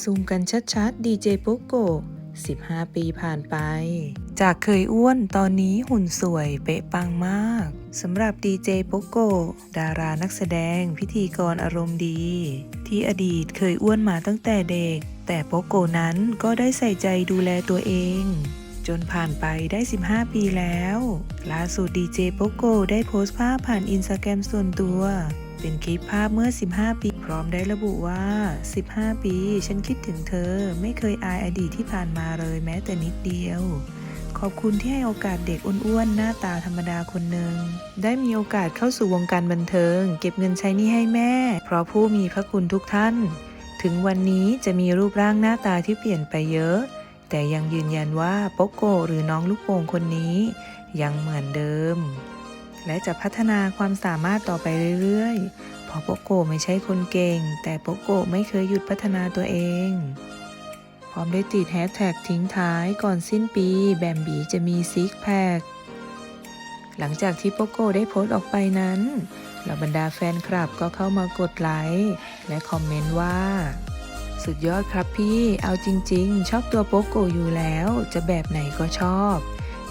ซูมกันชัดๆดีเจโปโก15 ปีผ่านไป จากเคยอ้วนตอนนี้หุ่นสวยเป๊ะปังมากสำหรับดีเจโปโกดารานักแสดงพิธีกรอารมณ์ดี ที่อดีตเคยอ้วนมาตั้งแต่เด็ก แต่โปโกนั้นก็ได้ใส่ใจดูแลตัวเอง จนผ่านไปได้ 15 ปีแล้ว ล่าสุดดีเจโปโกได้โพสต์ภาพผ่านอินสตาแกรมส่วนตัว เป็นคลิปภาพเมื่อ 15 ปี ร้อมได้ระบุว่า 15 ปี ฉันคิดถึงเธอ ไม่เคยอายอดีตที่ผ่านมาเลยแม้แต่นิดเดียว ขอบคุณที่ให้โอกาสเด็กอ้วนๆ หน้าตาธรรมดาคนหนึ่ง ได้มีโอกาสเข้าสู่วงการบันเทิง เก็บเงินใช้หนี้ให้แม่ เพราะผู้มีพระคุณทุกท่าน ถึงวันนี้จะมีรูปร่างหน้าตาที่เปลี่ยนไปเยอะ แต่ยังยืนยันว่าโปโกหรือน้องลูกโป่งคนนี้ ยังเหมือนเดิม และจะพัฒนาความสามารถต่อไปเรื่อยๆ เพราะโปโกไม่ใช่คนเก่ง แต่โปโกไม่เคยหยุดพัฒนาตัวเอง พร้อมได้ติดแฮชแท็กทิ้งท้ายก่อนสิ้นปี แบมบีจะมีซิกแพคหลังจากที่โปโกได้โพสต์ออกไปนั้นเหล่าบรรดาแฟนคลับก็เข้ามากดไลค์และคอมเมนต์ว่า สุดยอดครับพี่ เอาจริง ๆ ชอบตัวโปโกอยู่แล้ว จะแบบไหนก็ชอบ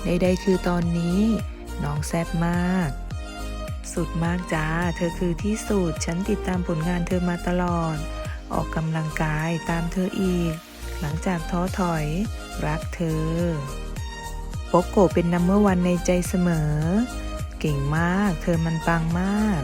ใดๆคือตอนนี้ น้องแซ่บมาก สุดมากจ้า เธอคือที่สุด ฉันติดตามผลงานเธอมาตลอด ออกกำลังกายตามเธออีก หลังจากท้อถอย รักเธอ โปโกเป็นนัมเบอร์วันในใจเสมอ เก่งมาก เธอมันปังมาก